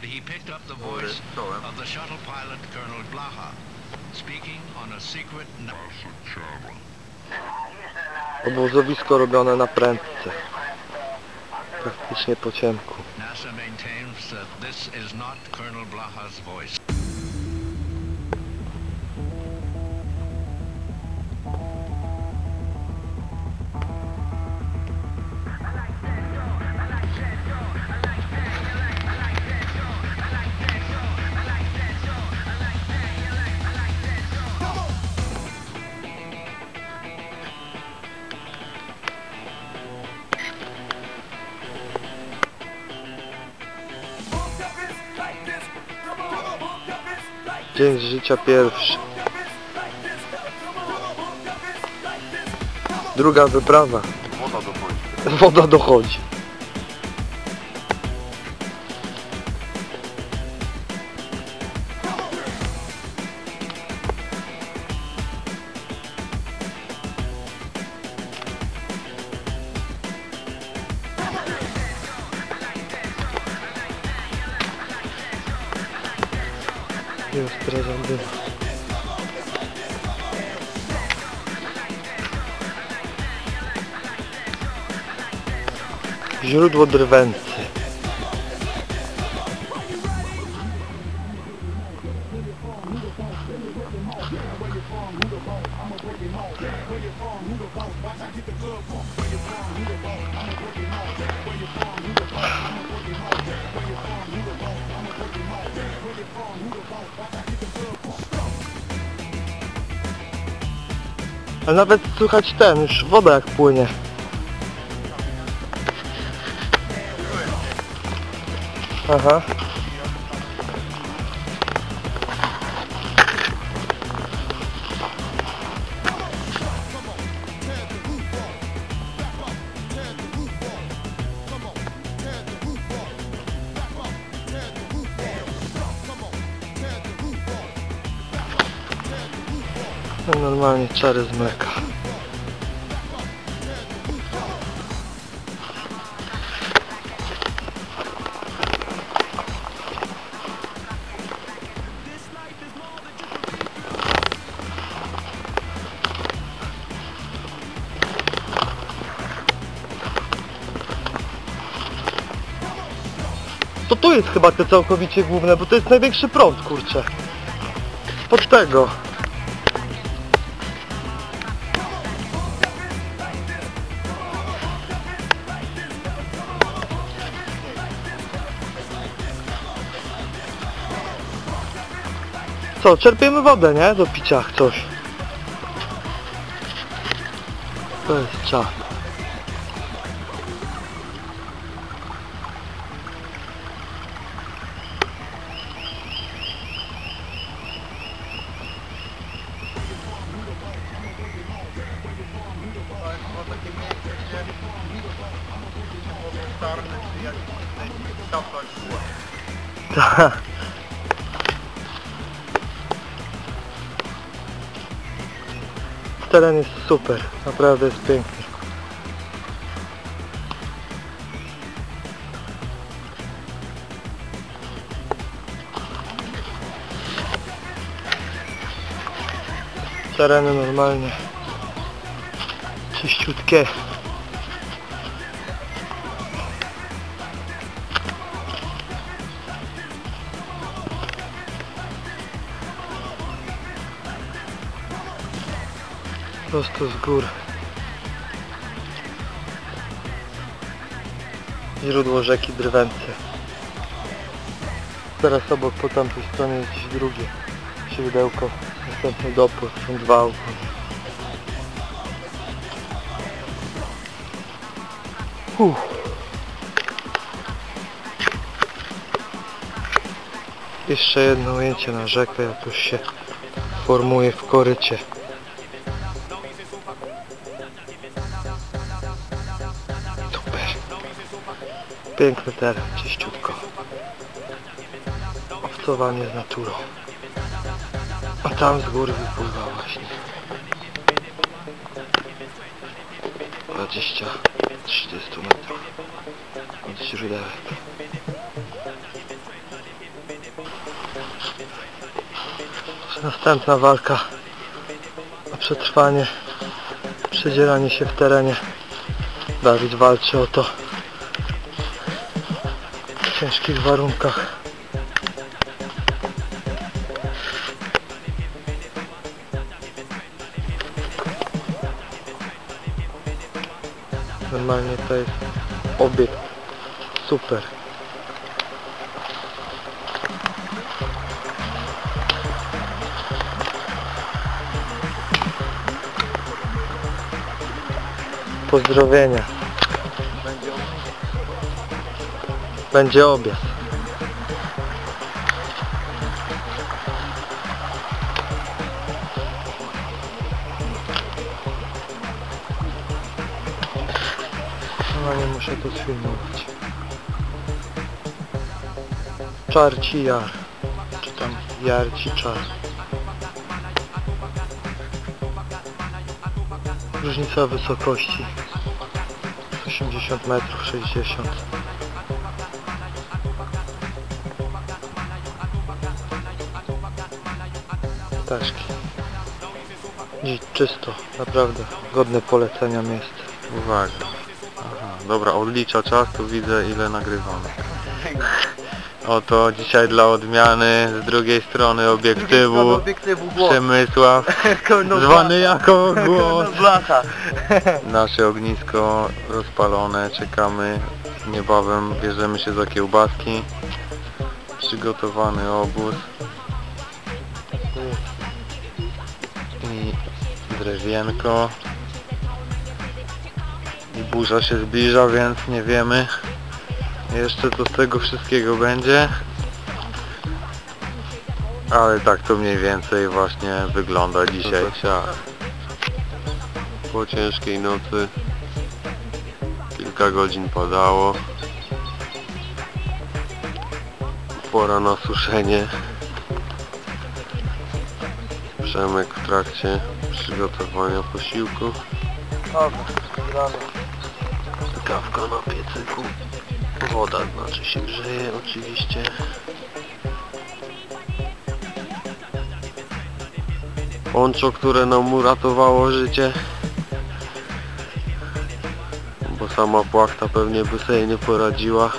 that he picked up the voice of the shuttle pilot Colonel Blaha, speaking on a secret NASA channel. Obozowisko robione na prędce. Praktycznie po ciemku. NASA maintains that this is not Colonel Blaha's voice. Dzień z życia pierwszy. Druga wyprawa. Woda dochodzi. Woda dochodzi. Już teraz dymu. Źródło drwęcy. A nawet słychać ten, już woda jak płynie. Aha. Normalnie czary z mleka. To tu jest chyba te całkowicie główne, bo to jest największy prąd, kurczę. Pod tego. Co, czerpiemy wodę, nie? Do picia coś. To jest czas. Tak. Teren jest super, naprawdę jest piękny. Tereny normalnie czyściutkie. Prosto z gór. Źródło rzeki Drwęce. Teraz obok po tamtej stronie jest gdzieś drugie źródełko. Następny dopływ, są dwa ogólnie. Uff. Jeszcze jedno ujęcie na rzekę, jak już się formuje w korycie. Piękny teren, czyściutko. Obcowanie z naturą. A tam z góry wypływa właśnie. 20-30 metrów od źródełek. Następna walka o przetrwanie, przedzieranie się w terenie. Dawid walczy o to ciężkich warunkach. Normalnie to jest obiekt super. Pozdrowienia. Będzie obiad. No nie muszę to sfilmować. Czarci jar. Czy tam jarci czar. Różnica wysokości 80 metrów 60 Ptaszki Dziś czysto, naprawdę godne polecenia miejsce Uwaga. Aha, dobra, odlicza czas, to widzę ile nagrywamy. Oto dzisiaj dla odmiany z drugiej strony obiektywu obiektywu głos Przemysław, zwany jako głos. Nasze ognisko rozpalone, czekamy. Niebawem bierzemy się za kiełbaski. Przygotowany obóz drewienko. I burza się zbliża, więc nie wiemy jeszcze co z tego wszystkiego będzie. Ale tak to mniej więcej właśnie wygląda dzisiaj. Po ciężkiej nocy kilka godzin padało. Pora na suszenie. Przemek w trakcie przygotowania posiłku. Dobra, Kawka na piecyku. Woda znaczy się grzeje oczywiście. Poncho, które nam uratowało życie. Bo sama płachta pewnie by sobie nie poradziła.